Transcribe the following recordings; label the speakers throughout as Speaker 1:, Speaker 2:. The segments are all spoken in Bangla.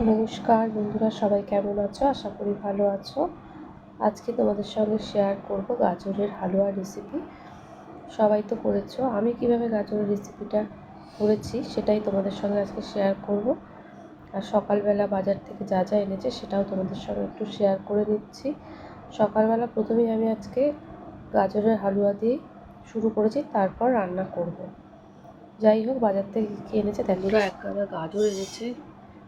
Speaker 1: নমস্কার, বন্ধুরা সবাই কেমন আছো? আশা করি ভালো আছো। আজকে তোমাদের সঙ্গে শেয়ার করব গাজরের হালুয়া রেসিপি সবাই তো করেছ। আমি কীভাবে গাজরের রেসিপিটা করেছি সেটাই তোমাদের সঙ্গে আজকে শেয়ার করব। আর সকালবেলা বাজার থেকে যা যা এনেছে সেটাও তোমাদের সঙ্গে একটু শেয়ার করে নিচ্ছি। সকালবেলা প্রথমেই আমি আজকে গাজরের হালুয়া দিয়ে শুরু করেছি, তারপর রান্না করব। যাই হোক, বাজার থেকে কী এনেছে দেখো, এক গাদা গাজর এনেছে।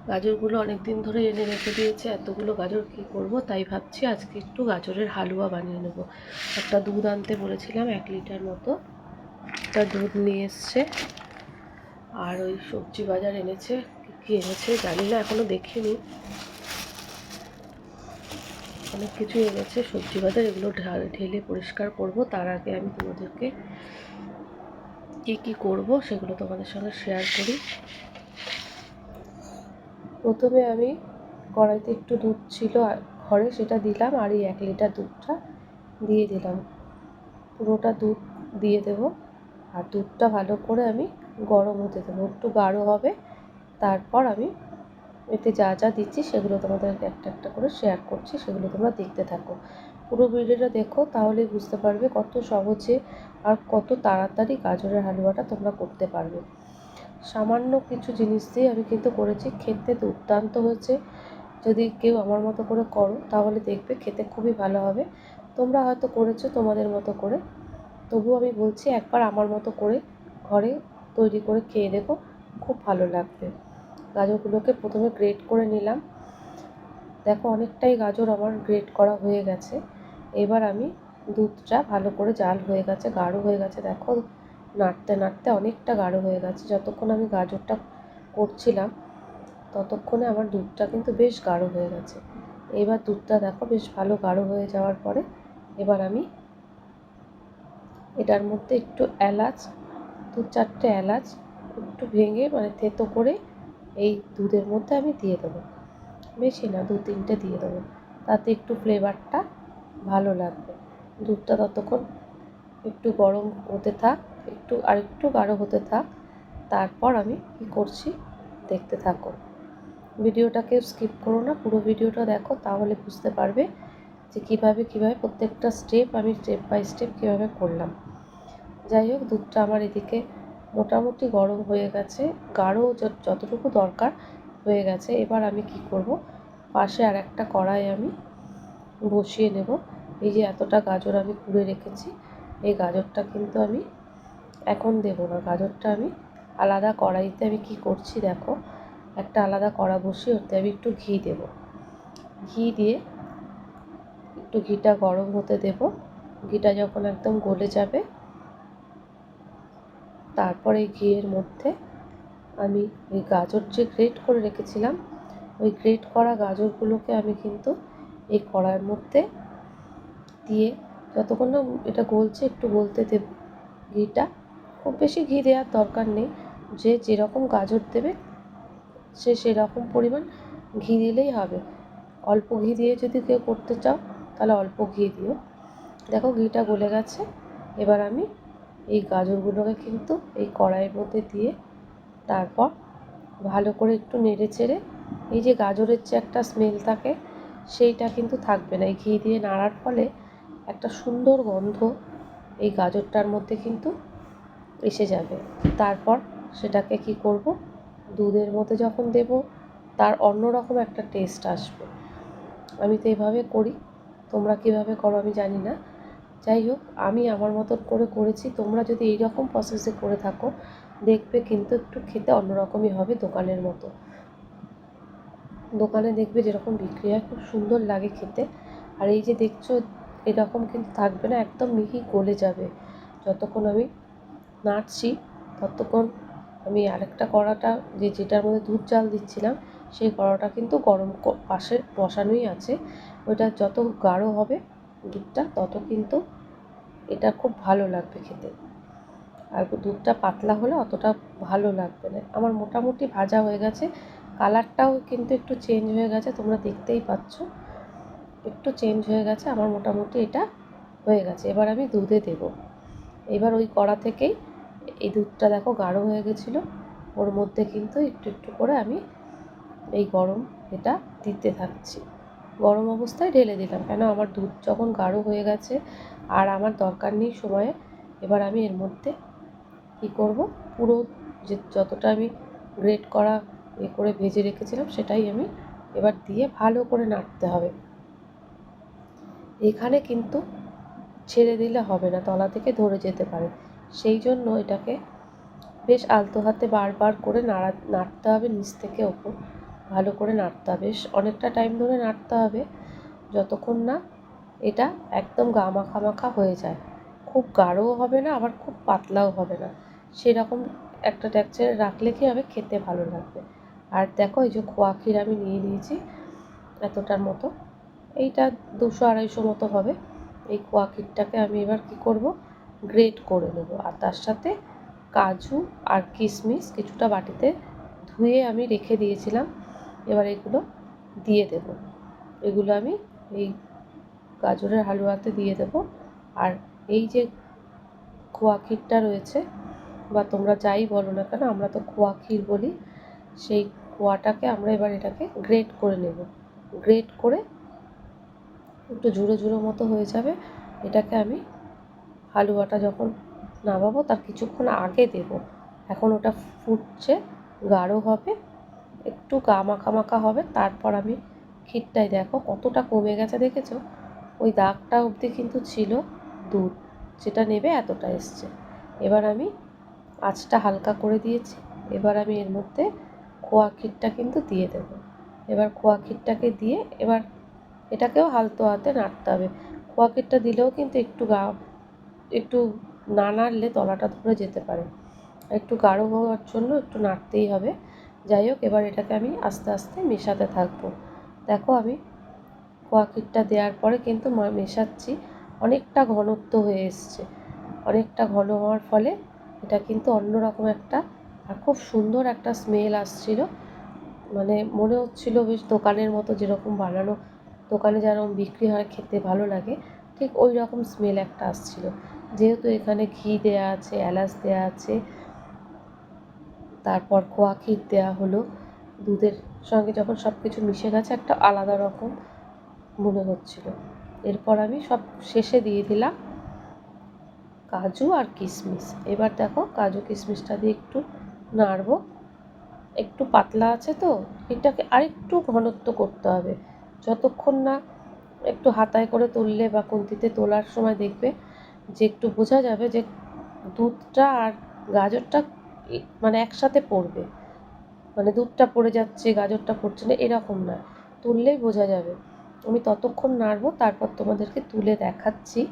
Speaker 1: গাজরগুলো অনেক দিন ধরে এনে রেখে দিয়েছে, এতগুলো গাজর কী করব তাই ভাবছি আজকে একটু গাজরের হালুয়া বানিয়ে নেব। একটা দুধ আনতে বলেছিলাম এক লিটার মতো, একটা দুধ নিয়ে এসছে। আর ওই সবজি বাজার এনেছে, কী কী এনেছে জানি না এখনও দেখিনি। অনেক কিছু এনেছে, সবজি বাজার, এগুলো ঢেলে পরিষ্কার করব। তার আগে আমি তোমাদেরকে কী কী করব সেগুলো তোমাদের সঙ্গে শেয়ার করি। প্রথমে আমি কড়াইতে একটু দুধ ছিল ঘরে সেটা দিলাম আর এই এক লিটার দুধটা দিয়ে দিলাম। পুরোটা দুধ দিয়ে দেব আর দুধটা ভালো করে আমি গরম হতে দেবো। একটু গাঢ় হবে। তারপর আমি এতে যা যা দিচ্ছি সেগুলো তোমাদেরকে একটা একটা করে শেয়ার করছি, সেগুলো তোমরা দেখতে থাকো। পুরো ভিডিওটা দেখো তাহলেই বুঝতে পারবে কত সহজে আর কত তাড়াতাড়ি গাজরের হালুয়াটা তোমরা করতে পারবে। সামান্য কিছু জিনিস দিয়ে আমি কিন্তু করেছি। খেতে দুর্দান্ত হয়েছে। যদি কেউ আমার মতো করে করো, তাহলে দেখবে খেতে খুবই ভালো হবে। তোমরা হয়তো করেছ তোমাদের মতো করে। তবু আমি বলছি, একবার আমার মতো করে ঘরে তৈরি করে খেয়ে দেখো, খুব ভালো লাগবে। গাজরগুলোকে প্রথমে গ্রেট করে নিলাম। দেখো, অনেকটাই গাজর আমার গ্রেট করা হয়ে গেছে। এবার আমি দুধটা ভালো করে জাল হয়ে গেছে, গাঢ় হয়ে গেছে, দেখো। নাড়তে নাড়তে অনেকটা গাঢ় হয়ে গেছে। যতক্ষণ আমি গাজরটা করছিলাম, ততক্ষণে আমার দুধটা কিন্তু বেশ গাঢ় হয়ে গেছে। এবার দুধটা দেখো বেশ ভালো গাঢ় হয়ে যাওয়ার পরে এবার আমি এটার মধ্যে একটু এলাচ, দু চারটে এলাচ একটু ভেঙে মানে থেতো করে এই দুধের মধ্যে আমি দিয়ে দেবো। বেশি না, দু তিনটে দিয়ে দেবো। তাতে একটু ফ্লেভারটা ভালো লাগবে। দুধটা ততক্ষণ একটু গরম হতে থাক। একটু আর একটু গাঢ় হতে থাক, তারপর আমি কী করছি দেখতে থাকো। ভিডিওটাকে স্কিপ করো না, পুরো ভিডিওটা দেখো, তাহলে বুঝতে পারবে যে কীভাবে কীভাবে প্রত্যেকটা স্টেপ আমি স্টেপ বাই স্টেপ কীভাবে করলাম। যাই হোক, দুধটা আমার এদিকে মোটামুটি গরম হয়ে গেছে, গাঢ় যতটুকু দরকার হয়ে গেছে। এবার আমি কি করব? পাশে আর একটা কড়াই আমি বসিয়ে নেব। এই যে এতটা গাজর আমি কুড়ে রেখেছি, এই গাজরটা কিন্তু আমি এখন দেব না, গাজরটা আমি আলাদা কড়াইতে আমি কি করছি দেখো, একটা আলাদা কড়া বসিয়ে ওতে আমি একটু ঘি দেব। ঘি দিয়ে একটু ঘিটা গরম হতে দেব, ঘিটা যখন একদম গলে যাবে, তারপরে ঘিয়ের মধ্যে আমি ওই গাজর যে গ্রেট করে রেখেছিলাম, ওই গ্রেট করা গাজরগুলোকে আমি কিন্তু এই কড়াইয়ের মধ্যে দিয়ে যতক্ষণ না এটা গলছে, একটু গলতে দেব ঘিটা। খুব বেশি ঘি দেওয়ার দরকার নেই। যে যেরকম গাজর দেবে, সে সেরকম পরিমাণ ঘি দিলেই হবে। অল্প ঘি দিয়ে যদি কেউ করতে চাও, তাহলে অল্প ঘি দিও। দেখো ঘিটা গলে গেছে। এবার আমি এই গাজরগুলোকে কিন্তু এই কড়াইয়ের মধ্যে দিয়ে তারপর ভালো করে একটু নেড়ে চেড়ে, এই যে গাজরের যে একটা স্মেল থাকে, সেইটা কিন্তু থাকবে না। এই ঘি দিয়ে নাড়ার ফলে একটা সুন্দর গন্ধ এই গাজরটার মধ্যে কিন্তু এসে যাবে। তারপর সেটাকে কি করব? দুধের মধ্যে যখন দেব, তার অন্যরকম একটা টেস্ট আসবে। আমি তো এইভাবে করি। তোমরা কীভাবে করো আমি জানি না। যাই হোক, আমি আমার মতন করে করেছি। তোমরা যদি এই রকম প্রসেসে করে থাকো, দেখবে কিন্তু একটু খেতে অন্যরকমই হবে দোকানের মতো। দোকানে দেখবে যেরকম বিক্রি হয়, খুব সুন্দর লাগে খেতে। আর এই যে দেখছ, এরকম কিন্তু থাকবে না, একদম মিহি গলে যাবে। যতক্ষণ আমি নাড়ছি। ততক্ষণ আমি আরেকটা কড়াটা, যে যেটার মধ্যে দুধ চাল দিচ্ছিলাম, সেই কড়াটা কিন্তু গরম পাশে বসানোই আছে। ওইটা যত গাঢ় হবে দুধটা, তত কিন্তু এটা খুব ভালো লাগবে খেতে। আর দুধটা পাতলা হলে অতটা ভালো লাগবে না। আমার মোটামুটি ভাজা হয়ে গেছে। কালারটাও কিন্তু একটু চেঞ্জ হয়ে গেছে, তোমরা দেখতেই পাচ্ছ। একটু চেঞ্জ হয়ে গেছে, আমার মোটামুটি এটা হয়ে গেছে। এবার আমি দুধে দেব। এবার ওই কড়া থেকেই এই দুধটা দেখো গাঢ় হয়ে গেছিল। ওর মধ্যে কিন্তু একটু একটু করে আমি এই গরম এটা দিতে থাকছি। গরম অবস্থায় ঢেলে দিলাম। কেন আমার দুধ যখন গাঢ় হয়ে গেছে আর আমার দরকার নেই সময়ে, এবার আমি এর মধ্যে কী করব? পুরো যে যতটা আমি গ্রেট করা এ করে ভেজে রেখেছিলাম সেটাই আমি এবার দিয়ে ভালো করে নাড়তে হবে। এখানে কিন্তু ছেড়ে দিলে হবে না, তলা থেকে ধরে যেতে পারে। সেই জন্য এটাকে বেশ আলতো হাতে বারবার করে নাড়া, নাড়তে হবে নিচ থেকে ওপর। ভালো করে নাড়তে হবে। বেশ অনেকটা টাইম ধরে নাড়তে হবে যতক্ষণ না এটা একদম গা মাখা মাখা হয়ে যায়। খুব গাঢ়ও হবে না, আবার খুব পাতলাও হবে না। সেরকম একটা টেক্সচারে রাখলে কি হবে? খেতে ভালো লাগবে। আর দেখো এই যে খোয়া ক্ষীর আমি নিয়ে নিয়েছি এতটার মতো। এইটা দুশো আড়াইশো মতো হবে। এই খোয়া ক্ষীরটাকে আমি এবার কি করব? গ্রেট করে নেব। আর তার সাথে কাজু আর কিশমিশ কিছুটা বাটিতে ধুয়ে আমি রেখে দিয়েছিলাম। এবার এগুলো দিয়ে দেব। এগুলো আমি এই গাজরের হালুয়াতে দিয়ে দেব। আর এই যে খোয়া ক্ষীরটা রয়েছে, বা তোমরা যাই বলো না কেন, আমরা তো খোয়া ক্ষীর বলি, সেই খোয়াটাকে আমরা এবার এটাকে গ্রেট করে নেব। গ্রেট করে একটু ঝুড়ো ঝুড়ো মতো হয়ে যাবে। এটাকে আমি হালুয়াটা যখন নামাবো, তার কিছুক্ষণ আগে দেব। এখন ওটা ফুটছে, গাঢ় হবে, একটু গা মাখা মাখা হবে। তারপর আমি ক্ষীরটাই দেখো কতটা কমে গেছে, দেখেছ? ওই দাগটা অবধি কিন্তু ছিল দুধ, যেটা নেবে এতটা এসছে। এবার আমি আঁচটা হালকা করে দিয়েছি। এবার আমি এর মধ্যে খোয়া ক্ষীরটা কিন্তু দিয়ে দেব। এবার খোয়া ক্ষীরটাকে দিয়ে এবার এটাকেও হালতো হাতে নাড়তে হবে। খোয়া ক্ষীরটা দিলেও কিন্তু একটু গা একটু না নাড়লে তলাটা ধরে যেতে পারে। একটু গাঢ় হওয়ার জন্য একটু নাড়তেই হবে। যাই হোক, এবার এটাকে আমি আস্তে আস্তে মেশাতে থাকব। দেখো আমি কোয়াকিটটা দেওয়ার পরে কিন্তু মেশাচ্ছি, অনেকটা ঘনত্ব হয়ে এসছে। অনেকটা ঘন হওয়ার ফলে এটা কিন্তু অন্যরকম একটা আর খুব সুন্দর একটা স্মেল আসছিল। মানে মনে হচ্ছিল বেশ দোকানের মতো যেরকম বানানো, দোকানে যেরকম বিক্রি হয়, খেতে ভালো লাগে, ঠিক ওই রকম স্মেল একটা আসছিল। যেহেতু এখানে ঘি দেওয়া আছে, এলাচ দেওয়া আছে, তারপর খোয়া ক্ষীর দেওয়া হলো, দুধের সঙ্গে যখন সব কিছু মিশে গেছে, একটা আলাদা রকম মনে হচ্ছিল। এরপর আমি সব শেষে দিয়ে দিলাম কাজু আর কিশমিশ এবার দেখো কাজু কিশমিশটা দিয়ে একটু নাড়বো। একটু পাতলা আছে তো এটাকে আরেকটু ঘনত্ব করতে হবে। যতক্ষণ না একটু হাতায় করে তুললে বা কুন্তিতে তোলার সময় দেখবে যে একটু বোঝা যাবে যে দুধটা আর গাজরটা মানে একসাথে পড়বে। মানে দুধটা পড়ে যাচ্ছে, গাজরটা পড়ছে না, এরকম না। তুললেই বোঝা যাবে। আমি ততক্ষণ নাড়বো, তারপর তোমাদেরকে তুলে দেখাচ্ছি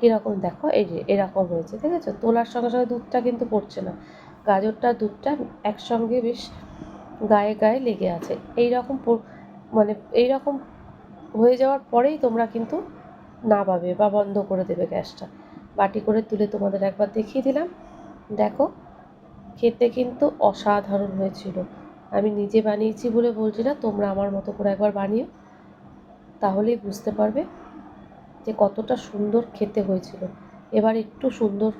Speaker 1: কীরকম। দেখো, এই যে এরকম হয়েছে, ঠিক আছে? তোলার সঙ্গে সঙ্গে দুধটা কিন্তু পড়ছে না। গাজরটা দুধটা একসঙ্গে বেশ গায়ে গায়ে লেগে আছে। এই রকম মানে এই রকম হয়ে যাওয়ার পরেই তোমরা কিন্তু নামাবে বা বন্ধ করে দেবে গ্যাসটা। বাটি করে তুলে তোমাদের একবার দেখিয়ে দিলাম। দেখো, খেতে কিন্তু অসাধারণ হয়েছিল। আমি নিজে বানিয়েছি বলে বলছি না, তোমরা আমার মতো করে একবার বানিও। তাহলেই বুঝতে পারবে যে কতটা সুন্দর খেতে হয়েছিল। এবার একটু সুন্দর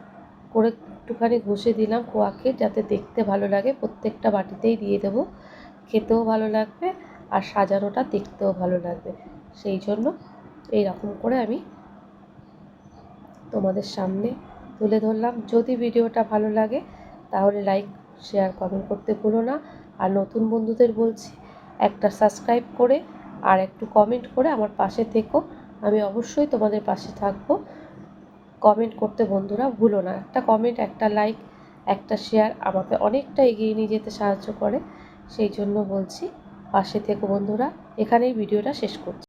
Speaker 1: করে একটুখানি ঘষে দিলাম খোয়াকে, যাতে দেখতে ভালো লাগে। প্রত্যেকটা বাটিতেই দিয়ে দেবো। খেতেও ভালো লাগবে আর সাজানোটা দেখতেও ভালো লাগবে। সেই জন্য এই রকম করে আমি তোমাদের সামনে তুলে ধরলাম। যদি ভিডিওটা ভালো লাগে, তাহলে লাইক শেয়ার কমেন্ট করতে ভুলো না। আর নতুন বন্ধুদের বলছি, একটা সাবস্ক্রাইব করে আর একটু কমেন্ট করে আমার পাশে থেকো। আমি অবশ্যই তোমাদের পাশে থাকব। কমেন্ট করতে বন্ধুরা ভুলো না। একটা কমেন্ট একটা লাইক একটা শেয়ার আমাকে অনেকটা এগিয়ে নিয়ে যেতে সাহায্য করে। সেই জন্য বলছি, পাশে থেকো বন্ধুরা। এখানেই ভিডিওটা শেষ করছি।